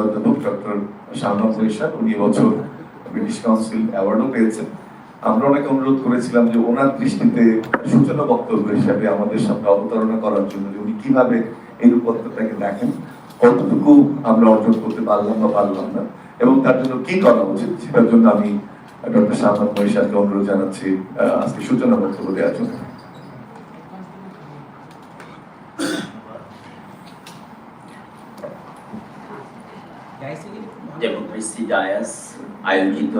অধ্যাপক ডক্টর শাহনাজ বৈশাখ উনি এবছর ব্রিটিশ কাউন্সিল অ্যাওয়ার্ডও পেয়েছেন। আমরা ওনাকে অনুরোধ করেছিলাম যে ওনার দৃষ্টিতে সূচনা বক্তব্য হিসাবে আমাদের সামনে অবতারণা করার জন্য যে উনি কীভাবে এই রূপত্বটাকে দেখেন, কতটুকু আমরা অর্জন করতে পারলাম বা পারলাম না, এবং তার জন্য কি করা উচিত, সেটার জন্য আমি ডক্টর শাহনাজ বৈশাখকে অনুরোধ জানাচ্ছি আজকে সূচনা বক্তব্য দেওয়ার জন্য। ডায়াস আয়োজিত।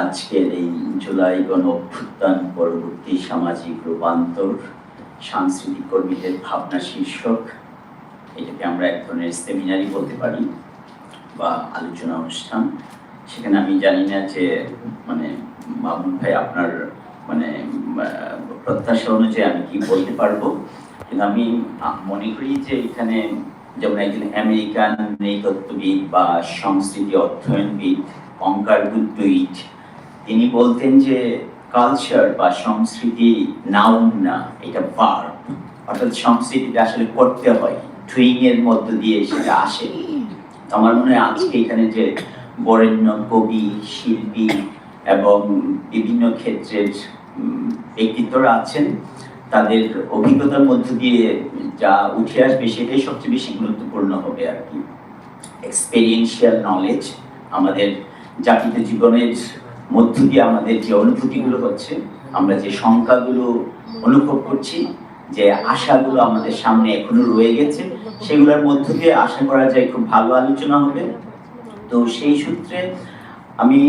আজকের এই জুলাই গণ অভ্যুত্থান পরবর্তী সামাজিক রূপান্তর, সাংস্কৃতিক কর্মীদের ভাবনা শীর্ষক। এটাকে আমরা এক ধরনের সেমিনারই বলতে পারি বা আলোচনা অনুষ্ঠান। সেখানে আমি জানি না যে মানে মামুন ভাই আপনার মানে প্রত্যাশা অনুযায়ী আমি কি বলতে পারব। কিন্তু আমি মনে করি যে এখানে যেমন একজন আমেরিকান নৃতত্ত্ববিদ বা সংস্কৃতি অধ্যয়নবিদ অঙ্কার গুডুইট তিনি বলতেন যে কালচার বা সংস্কৃতি নাউন না, এটা ভার্ব অর্থাৎ সংস্কৃতিটা আসলে করতে হয় ডুইং এর মধ্য দিয়ে সেটা আসে। আমার মনে হয় আজকে এখানে যে বরেণ্য, কবি, শিল্পী এবং বিভিন্ন ক্ষেত্রের ব্যক্তিত্বরা আছেন তাদের অভিজ্ঞতার মধ্য দিয়ে যা উঠে আসবে সেটাই সবচেয়ে বেশি গুরুত্বপূর্ণ হবে আর কি। এক্সপেরিয়েন্সিয়াল নলেজ আমাদের জাতিত জীবনের মধ্য দিয়ে আমাদের যে অনুভূতিগুলো হচ্ছে, আমরা যে সংখ্যাগুলো অনুভব করছি, যে আশাগুলো আমাদের সামনে এখনও রয়ে গেছে, সেগুলোর মধ্য দিয়ে আশা করা যায় খুব ভালো আলোচনা হবে। তো সেই সূত্রে আমি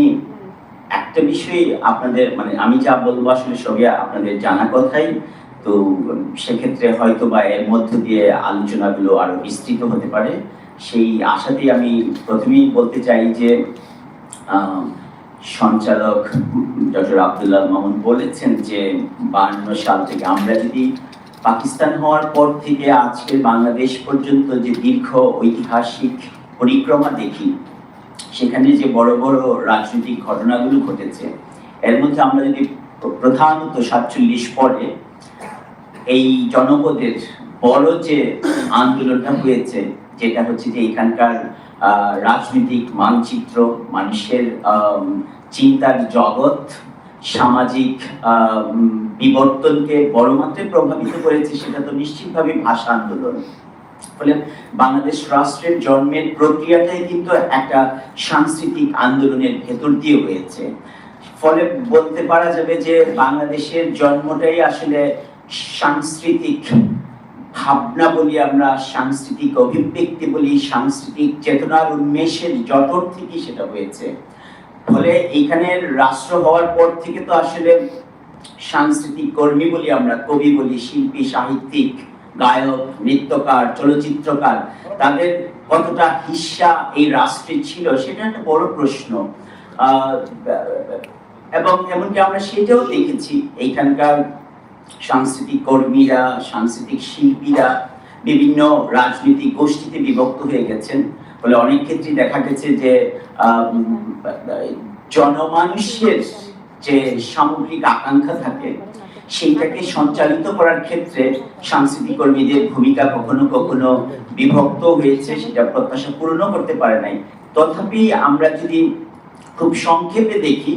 একটা বিষয় আপনাদের মানে আমি যা বলব আসলে সবই আপনাদের জানা কথাই। তো সেক্ষেত্রে হয়তো বা এর মধ্য দিয়ে আলোচনাগুলো আরও বিস্তৃত হতে পারে। সেই আশাতেই আমি প্রথমেই বলতে চাই যে সঞ্চালক ডক্টর আব্দুল্লাহ মামুন বলেছেন যে বান্ন সাল থেকে আমরা যদি পাকিস্তান হওয়ার পর থেকে আজকের বাংলাদেশ পর্যন্ত যে দীর্ঘ ঐতিহাসিক পরিক্রমা দেখি, সেখানে যে বড় বড় রাজনৈতিক ঘটনাগুলো ঘটেছে, এর মধ্যে আমরা যদি প্রধানত সাতচল্লিশ পরে এই জনপদের বড় যে আন্দোলনটা হয়েছে, যেটা হচ্ছে যে এখানকার রাজনৈতিক মানচিত্র, মানুষের চিন্তার জগৎ, সামাজিক বিবর্তনকে বড় মাত্রায় প্রভাবিত করেছে, সেটা তো নিশ্চিতভাবে ভাষা আন্দোলন। ফলে বাংলাদেশ রাষ্ট্রের জন্মের প্রক্রিয়াটাই কিন্তু একটা সাংস্কৃতিক আন্দোলনের ভেতর দিয়ে হয়েছে। ফলে বলতে পারা যাবে যে বাংলাদেশের জন্মটাই আসলে সাংস্কৃতিক ভাবনা বলি আমরা, সাংস্কৃতিক অভিব্যক্তি বলি, সাংস্কৃতিক চেতনার উন্মেষের জটর থেকে সেটা হয়েছে। ফলে এইখানের রাষ্ট্র হওয়ার পর থেকে তো আসলে সাংস্কৃতিক কর্মী বলি আমরা, কবি বলি, শিল্পী, সাহিত্যিক, গায়ক, নৃত্যকার, চলচ্চিত্রকার, তাদের কতটা হিস্সা এই রাষ্ট্রে ছিল সেটা একটা বড় প্রশ্ন। এবং এমনকি আমরা সেটাও দেখেছি, এইখানকার সাংস্কৃতিক কর্মীরা, সাংস্কৃতিক শিল্পীরা, বিভিন্ন রাজনৈতিক গোষ্ঠীতে বিভক্ত হয়ে গেছেন। ফলে অনেক ক্ষেত্রে দেখা গেছে যে জনমানুষের যে সামগ্রিক আকাঙ্ক্ষা থাকে, সেইটাকে সঞ্চালিত করার ক্ষেত্রে সাংস্কৃতিক কর্মীদের ভূমিকা কখনো কখনো বিভক্ত হয়েছে, সেটা প্রত্যাশা পূরণ করতে পারে নাই। তথাপি আমরা যদি খুব সংক্ষেপে দেখি,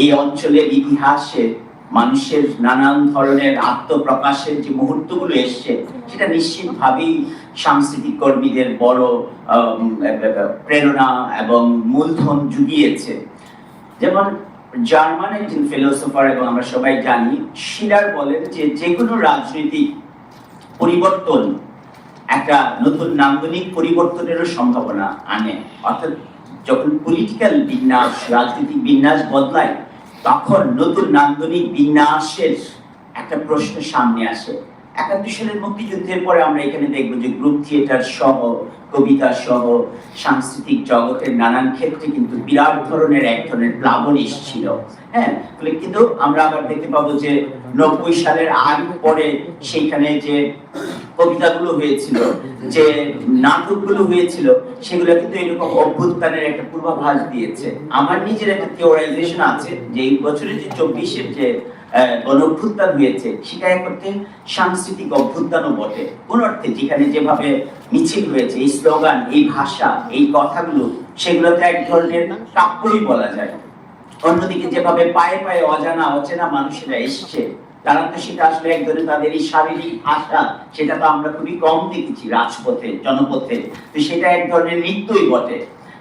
এই অঞ্চলের ইতিহাসে মানুষের নানান ধরনের আত্মপ্রকাশের যে মুহূর্তগুলো এসছে, সেটা নিশ্চিতভাবেই সাংস্কৃতিক কর্মীদের বড় প্রেরণা এবং মূলধন জুগিয়েছে। যেমন জার্মান একজন ফিলোসফার এবং আমরা সবাই জানি, শিলার বলেন যে যে কোনো রাজনৈতিক পরিবর্তন একটা নতুন নান্দনিক পরিবর্তনেরও সম্ভাবনা আনে। অর্থাৎ যখন পলিটিক্যাল বিন্যাস, রাজনৈতিক বিন্যাস বদলায় তখন নতুন নান্দনিক বিন্যাসের একটা প্রশ্ন সামনে আসে। একাত্তর সালের মুক্তিযুদ্ধের পরে আমরা এখানে দেখব যে গ্রুপ থিয়েটার সহ, কবিতা সহ, সাংস্কৃতিক জগতের নানান ক্ষেত্রে কিন্তু বিরাট ধরনের এক ধরনের প্লাবন এসেছিল হ্যাঁ কিন্তু আমরা আবার দেখতে পাবো যে নব্বই সালের আগ পরে সেইখানে যে কবিতাগুলো হয়েছিল, যে নাটকগুলো হয়েছিল, সেগুলো কিন্তু এরকম অভ্যুত্থানের একটা পূর্বাভাস দিয়েছে। আমার নিজের একটা থিওরাইজেশন আছে যে এই বছরের যে চব্বিশের যে আহ, অভ্যুত্থান হয়েছে সেটা এক অর্থে সাংস্কৃতিক অভ্যুত্থানও বটে। কোন অর্থে? যেখানে যেভাবে মিছিল হয়েছে এই স্লোগান এই ভাষা এই কথাগুলো সেগুলোতে এক ধরনের কাব্যই বলা যায়। অন্যদিকে যেভাবে পায়ে পায়ে অজানা অচেনা মানুষেরা এসছে তারা তো সেটা আসলে এক ধরনের তাদের এই শারীরিক ভাষা সেটা তো আমরা খুবই কম দেখেছি রাজপথে জনপথে। তো সেটা এক ধরনের নৃত্যই বটে।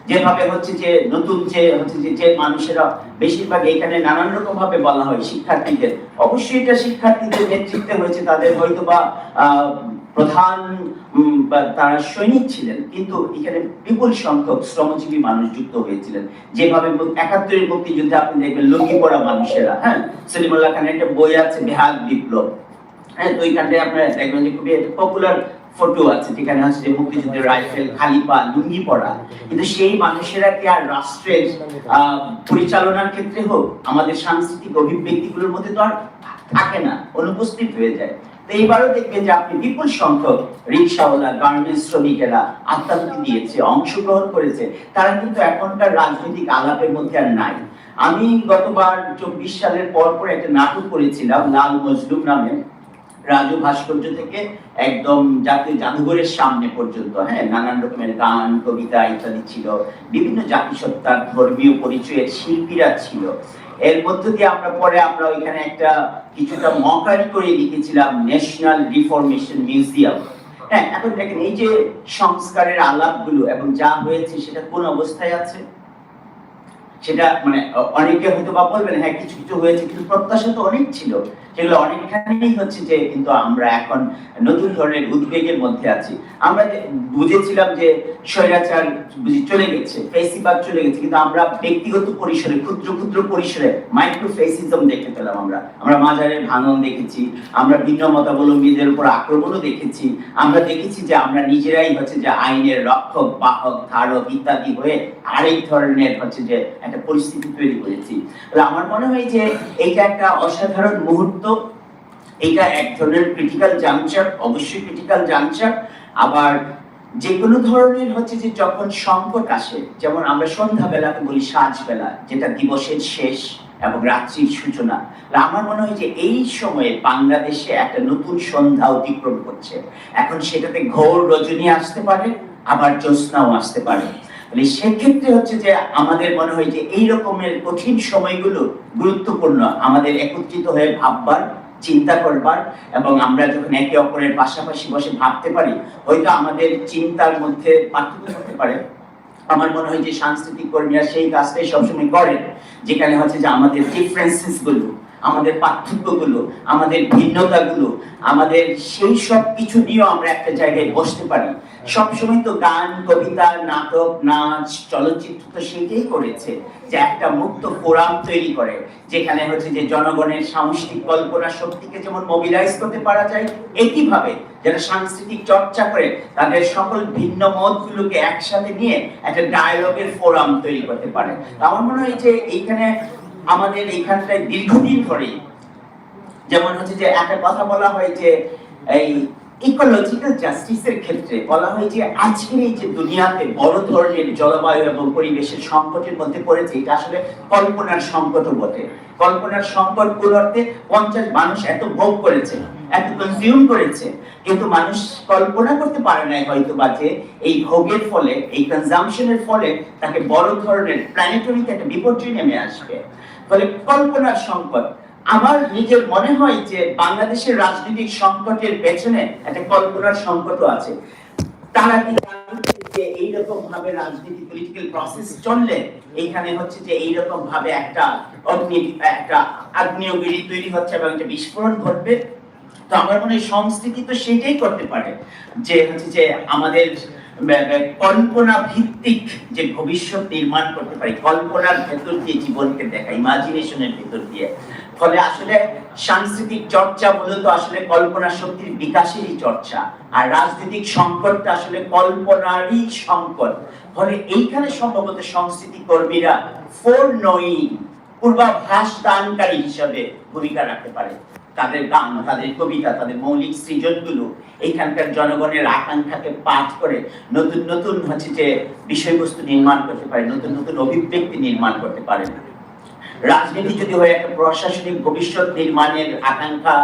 যেভাবে হচ্ছে যে নতুন যে হচ্ছে যে যে মানুষেরা বেশিরভাগ এখানে নানান রকম ভাবে বলা হয় শিক্ষার্থীদের। অবশ্যই এটা শিক্ষার্থীদের নেতৃত্বে হয়েছে, তাদের হয়তো বা প্রধান তারা সৈনিক ছিলেন, কিন্তু এখানে বিপুল সংখ্যক শ্রমজীবী মানুষ যুক্ত হয়েছিলেন। যেভাবে একাত্তরের মুক্তিযুদ্ধে আপনি দেখবেন লুঙ্গি পড়া মানুষেরা হ্যাঁ? সলিমুল্লাহ খানের একটা বই আছে বেহাগ বিপ্লব। হ্যাঁ তো ওইখানটায় আপনারা দেখবেন যে খুবই পপুলার ফটো আছে, যেখানে হচ্ছে মুক্তিযুদ্ধের রাইফেল খালিপা লুঙ্গি পড়া কিন্তু সেই মানুষেরা কি আর রাষ্ট্রের পরিচালনার ক্ষেত্রে হোক, আমাদের সাংস্কৃতিক অভিব্যক্তিগুলোর মধ্যে তো আর থাকে না, অনুপস্থিত হয়ে যায়। তো এইবারও দেখবেন যে আপনি বিপুল সংখ্যক রিক্সাওয়ালা, গার্মেন্টস শ্রমিকেরা আত্মাহুতি দিয়েছে, অংশগ্রহণ করেছে। তারা কিন্তু এখনকার রাজনৈতিক আলাপের মধ্যে আর নাই। আমি গতবার চব্বিশ সালের পর পর একটা নাটক করেছিলাম, লাল মজলুম নামে। রাজু ভাস্কর্য থেকে একদম জাতীয় জাদুঘরের সামনে পর্যন্ত হ্যাঁ নানান রকমের গান, কবিতা ইত্যাদি ছিল, বিভিন্ন জাতিসত্তার ধর্মীয় পরিচয়ের শিল্পীরা ছিল। এর মধ্য দিয়ে আমরা পরে আমরা ওইখানে একটা কিছুটা মকারি করে লিখেছিলাম ন্যাশনাল রিফরমেশন মিউজিয়াম হ্যাঁ এখন দেখেন এই যে সংস্কারের আলাপগুলো এবং যা হয়েছে সেটা কোন অবস্থায় আছে? সেটা মানে অনেকে হয়তো বা বলবেন হ্যাঁ কিছু কিছু হয়েছে, কিন্তু প্রত্যাশা তো অনেক ছিল। সেগুলো অনেকখানেই হচ্ছে যে, কিন্তু আমরা এখন নতুন ধরনের উদ্বেগের মধ্যে আছি। আমরা যে, বুঝেছিলাম যে, স্বৈরাচার বুঝি চলে গেছে, ফেসিবাদ চলে গেছে, কিন্তু আমরা ব্যক্তিগত পরিসরে, ক্ষুদ্র ক্ষুদ্র পরিসরে মাইক্রো ফেসিজম দেখতে পেলাম আমরা। আমরা মাজারের ভাঙন দেখেছি, আমরা ভিন্ন মতাবলম্বীদের উপর আক্রমণও দেখেছি। আমরা দেখেছি যে, আমরা নিজেরাই হচ্ছে যে, আইনের রক্ষক, বাহক, ধারক ইত্যাদি হয়ে আরেক ধরনের হচ্ছে যে একটা পরিস্থিতি তৈরি করেছি। আমার মনে হয় যে এইটা একটা অসাধারণ মুহূর্ত। এটা এক ধরনের ক্রিটিক্যাল জাংচার অবশ্যই ক্রিটিক্যাল জাংচার আবার যে কোনো ধরনের হচ্ছে যে যখন সংকট আসে, যেমন আমরা সন্ধ্যাবেলাকে বলি সাজবেলা, যেটা দিবসের শেষ এবং রাত্রির সূচনা। আমার মনে হয় যে এই সময়ে বাংলাদেশে একটা নতুন সন্ধ্যা অতিক্রম করছে। এখন সেটাতে ঘোর রজনী আসতে পারে, আবার জ্যোৎস্নাও আসতে পারে। মানে সেক্ষেত্রে হচ্ছে যে আমাদের মনে হয় যে এই রকমের কঠিন সময়গুলো গুরুত্বপূর্ণ। আমাদের একত্রিত হয়ে ভাববার, চিন্তা করবার এবং আমরা যখন একে অপরের পাশাপাশি বসে ভাবতে পারি, হয়তো আমাদের চিন্তার মধ্যে পার্থক্য হতে পারে। আমার মনে হয় যে সাংস্কৃতিক কর্মীরা সেই কাজটাই সবসময় করেন যেখানে হচ্ছে যে আমাদের ডিফারেন্সেসগুলো, আমাদের পার্থক্যগুলো, আমাদের ভিন্নতাগুলো, আমাদের সেই সব কিছু নিয়েও আমরা একটা জায়গায় বসতে পারি। সবসময় তো গান, কবিতা, নাটক, নাচ, চলচ্চিত্র তো সেটাই করেছে, যে একটা মুক্ত ফোরাম তৈরি করে, যেখানে হচ্ছে যে জনগণের সাংস্কৃতিক কল্পনা শক্তিকে যেমন মোবিলাইজ করতে পারা যায়, একইভাবে যারা সাংস্কৃতিক চর্চা করে, তাদের সকল ভিন্ন মতগুলোকে একসাথে নিয়ে একটা ডায়ালগের ফোরাম তৈরি করতে পারে। আমার মনে হয় যে এইখানে আমাদের এইখানটায় দীর্ঘদিন ধরেই যেমন হচ্ছে যে একটা কথা বলা হয় যে এই ইকোলজিক্যাল জাস্টিসের ক্ষেত্রে বলা হয় যে আজকের এই যে দুনিয়াতে বড় ধরনের জলবায়ু এবং পরিবেশের সংকটের মধ্যে পড়েছে, এটা আসলে কল্পনার সংকটও বটে। কল্পনার সংকট অর্থে পঞ্চাশ মানুষ এত ভোগ করেছে, এত কনজিউম করেছে, কিন্তু মানুষ কল্পনা করতে পারে নাই হয়তো বা যে এই ভোগের ফলে, এই কনজামশনের ফলে তাকে বড় ধরনের প্ল্যানেটরিতে একটা বিপর্যয় নেমে আসবে। ফলে কল্পনার সংকট আমার নিজের মনে হয় যে বাংলাদেশের রাজনৈতিক সংকটের পেছনে একটা কল্পনার সংকটও আছে। তারা কি যে এইরকম ভাবে রাজনীতি পলিটিক্যাল প্রসেস চললে হচ্ছে যে এইরকম ভাবে একটা অগ্নি, একটা আগ্নেয়গিরি তৈরি হচ্ছে এবং একটা বিস্ফোরণ ঘটবে? তো আমার মনে হয় সংস্কৃতি তো সেটাই করতে পারে যে হচ্ছে যে আমাদের কল্পনা ভিত্তিক যে ভবিষ্যৎ নির্মাণ করতে পারি, কল্পনার ভেতর দিয়ে জীবনকে দেখা, ইমাজিনেশনের ভেতর দিয়ে। ফলে আসলে সাংস্কৃতিক চর্চা মূলত আসলে কল্পনা শক্তির বিকাশেরই চর্চা, আর রাজনৈতিক সংকটটা আসলে কল্পনারই সংকট। ফলে এইখানে সম্ভবত সংস্কৃতি কর্মীরা ফোর নয়িং পূর্বাভাস দানকারী হিসাবে ভূমিকা রাখতে পারে। তাদের গান, তাদের কবিতা, তাদের মৌলিক সৃজনগুলো এইখানকার জনগণের আকাঙ্ক্ষাকে পাঠ করে নতুন নতুন হচ্ছে যে বিষয়বস্তু নির্মাণ করতে পারে, নতুন নতুন অভিব্যক্তি নির্মাণ করতে পারে। রাজনীতি যদি হয়, একটা প্রশাসনিক ভবিষ্যৎ নির্মাণের আকাঙ্ক্ষা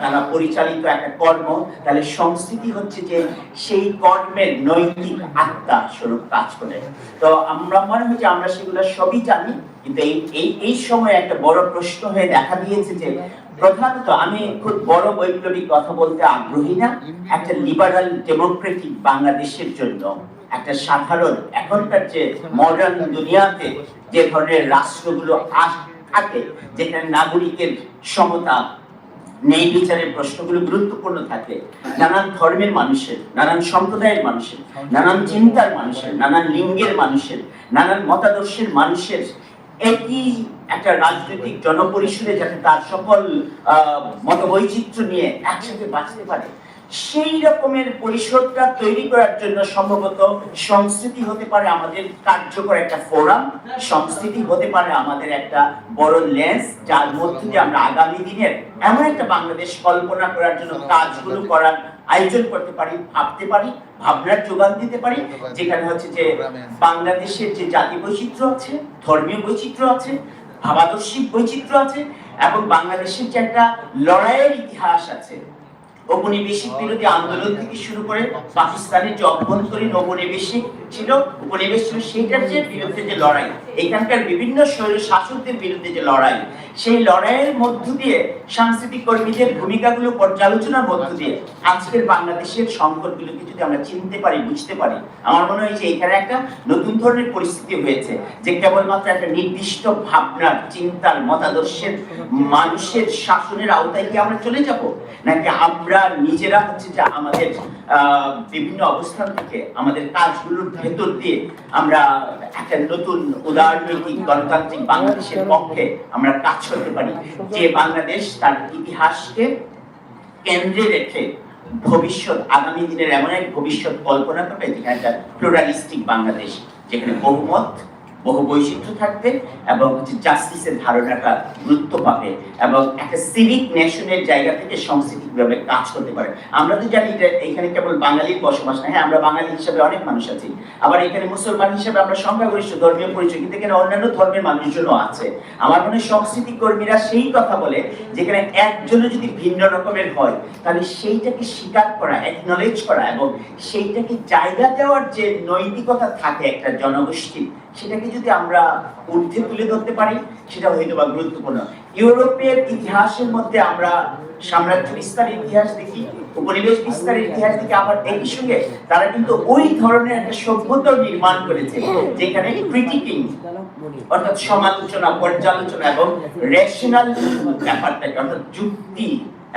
দ্বারা পরিচালিত একটা কর্ম, তাহলে সংস্কৃতি হচ্ছে যে সেই কর্মের নৈতিক আত্মা স্বরূপ কাজ করে। তো আমরা মনে হয় যে আমরা সেগুলো সবই জানি, কিন্তু এই এই এই সময় একটা বড় প্রশ্ন হয়ে দেখা দিয়েছে যে প্রধানত আমি খুব বড় বৈপ্লবিক কথা বলতে আগ্রহী না, একটা লিবারাল ডেমোক্রেটিক বাংলাদেশের জন্য। একটা সাধারণ, এখনকার যে মডার্ন দুনিয়াতে যে ধরনের রাষ্ট্রগুলো থাকে, যেখানে নাগরিকের সমতা নেই, বিচারের প্রশ্নগুলো গুরুত্বপূর্ণ থাকে, নানান ধর্মের মানুষের, নানান সম্প্রদায়ের মানুষের, নানান চিন্তার মানুষের, নানান লিঙ্গের মানুষের, নানান মতাদর্শের মানুষের, একই একটা রাজনৈতিক জনপরিসরে যাতে তার সকল মতবৈচিত্র্য নিয়ে একসাথে বাঁচতে পারে। সেই রকমের পরিসরটা তৈরি করার জন্য সম্ভবত সংস্কৃতি হতে পারে আমাদের কার্যকর একটা ফোরাম, সংস্কৃতি হতে পারে আমাদের একটা বড় লেন্স যার মধ্যে দিয়ে আমরা আগামী দিনের এমন একটা বাংলাদেশ কল্পনা করার জন্য কাজগুলো করার আয়োজন করতে পারি, ভাবতে পারি, ভাবনার যোগান দিতে পারি। যেখানে হচ্ছে যে বাংলাদেশের যে জাতি বৈচিত্র্য আছে, ধর্মীয় বৈচিত্র্য আছে, ভাবাদর্শিক বৈচিত্র্য আছে, এবং বাংলাদেশের যে একটা লড়াইয়ের ইতিহাস আছে ঔপনিবেশিক বিরোধী আন্দোলন থেকে শুরু করে পাকিস্তানের যে অভ্যন্তরীণ ঔপনিবেশিক ছিল ছিল, সেইটার যে বিরুদ্ধে যে লড়াই এখানকার বিভিন্ন শাসকদের বিরুদ্ধে যে লড়াই, সেই লড়াইয়ের মধ্য দিয়ে সাংস্কৃতিক কর্মীদের ভূমিকাগুলো পর্যালোচনার মধ্য দিয়ে আজকের বাংলাদেশের সংকটগুলোকে যদি আমরা চিনতে পারি, বুঝতে পারি, আমার মনে হয় যে এখানে একটা নতুন ধরনের পরিস্থিতি হয়েছে, যে কেবলমাত্র একটা নির্দিষ্ট ভাবনার, চিন্তার, মতাদর্শের মানুষের শাসনের আওতায় কি আমরা চলে যাব? নাকি আমরা নিজেরা হচ্ছে যে আমাদের বিভিন্ন অবস্থান থেকে আমাদের কাজগুলোর ভেতর দিয়ে আমরা একটা নতুন উদারনৈতিক গণতান্ত্রিক বাংলাদেশের পক্ষে আমরা কাজ করতে পারি। যে বাংলাদেশ তার ইতিহাসকে কেন্দ্রে রেখে ভবিষ্যৎ, আগামী দিনের এমন এক ভবিষ্যৎ কল্পনা করবে যেখানে একটা প্লুরালিস্টিক বাংলাদেশ, যেখানে বহুমত বহু বৈচিত্র্য থাকবে এবং হচ্ছে জাস্টিসের ধারণাটা গুরুত্ব পাবে এবং একটা সিভিক নেশনের জায়গা থেকে সংস্কৃতি কীভাবে কাজ করতে পারে। আমরা তো জানি যে এখানে কেবল বাঙালির বসবাস না হ্যাঁ আমরা বাঙালি হিসেবে অনেক মানুষ আছি। আবার এখানে মুসলমান হিসেবে আমরা সংখ্যাগরিষ্ঠ ধর্মীয় পরিচয়, কিন্তু এখানে অন্যান্য ধর্মের মানুষজনও আছে। আমার মনে হয় সংস্কৃতি কর্মীরা সেই কথা বলে, যেখানে একজনও যদি ভিন্ন রকমের হয়, তাহলে সেইটাকে স্বীকার করা একনলেজ করা এবং সেইটাকে জায়গা দেওয়ার যে নৈতিকতা থাকে একটা জনগোষ্ঠীর, সেটাকে যদি আমরা ঊর্ধ্বে তুলে ধরতে পারি, সেটা হয়তো বা গুরুত্বপূর্ণ। ইউরোপের ইতিহাসের মধ্যে আমরা সাম্রাজ্য বিস্তারের ইতিহাস দেখি, উপনিবেশ বিস্তারের ইতিহাস দেখি আবার একই সঙ্গে তারা কিন্তু ওই ধরনের একটা সভ্যতা নির্মাণ করেছে, যেখানে ক্রিটিকিং অর্থাৎ সমালোচনা, পর্যালোচনা এবং রেশনাল ব্যাপারটাকে, অর্থাৎ যুক্তি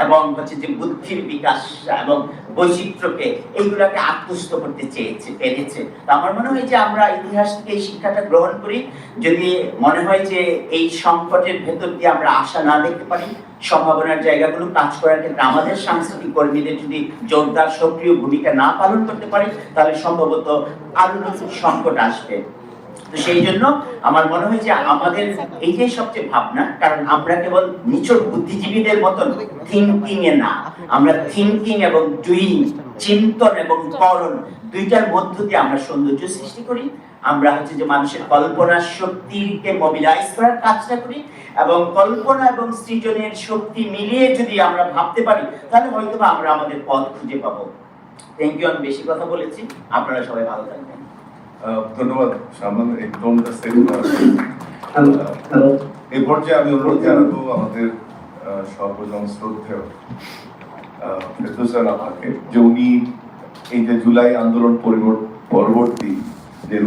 এবং হচ্ছে যে বুদ্ধির বিকাশ এবং বৈচিত্র্যকে এইগুলাকে আত্মস্থ করতে চেয়েছে, পেরেছে। তো আমার মনে হয় যে আমরা ইতিহাস থেকে এই শিক্ষাটা গ্রহণ করি। যদি মনে হয় যে এই সংকটের ভেতর দিয়ে আমরা আশা না দেখতে পারি, সম্ভাবনার জায়গাগুলো কাজ করার ক্ষেত্রে আমাদের সাংস্কৃতিক কর্মীদের যদি জোরদার সক্রিয় ভূমিকা না পালন করতে পারে, তাহলে সম্ভবত আরও নতুন সংকট আসবে। তো সেই জন্য আমার মনে হয় যে আমাদের এইটাই সবচেয়ে ভাবনা, কারণ আমরা কেবল নিচক বুদ্ধিজীবীদের মতন থিঙ্কিং এ না। আমরা থিঙ্কিং এবং ডুইং চিন্তন এবং করণ দুইটার মধ্য দিয়ে আমরা সৌন্দর্য সৃষ্টি করি। আমরা হচ্ছে যে মানুষের কল্পনা শক্তিকে মোবিলাইজ করার কাজটা করি এবং কল্পনা এবং সৃজনের শক্তি মিলিয়ে যদি আমরা ভাবতে পারি, তাহলে হয়তো আমরা আমাদের পথ খুঁজে পাবো। থ্যাংক ইউ আমি বেশি কথা বলেছি। আপনারা সবাই ভালো থাকবেন। ধন্যবাদ। এই টোনটা সেট করার এই পর্যায়ে আমি অনুরোধ জানাব আমাদের সর্বজন শ্রদ্ধেয় আহ, আমাকে যে উনি এই যে জুলাই আন্দোলন পরিবর- পরবর্তী যে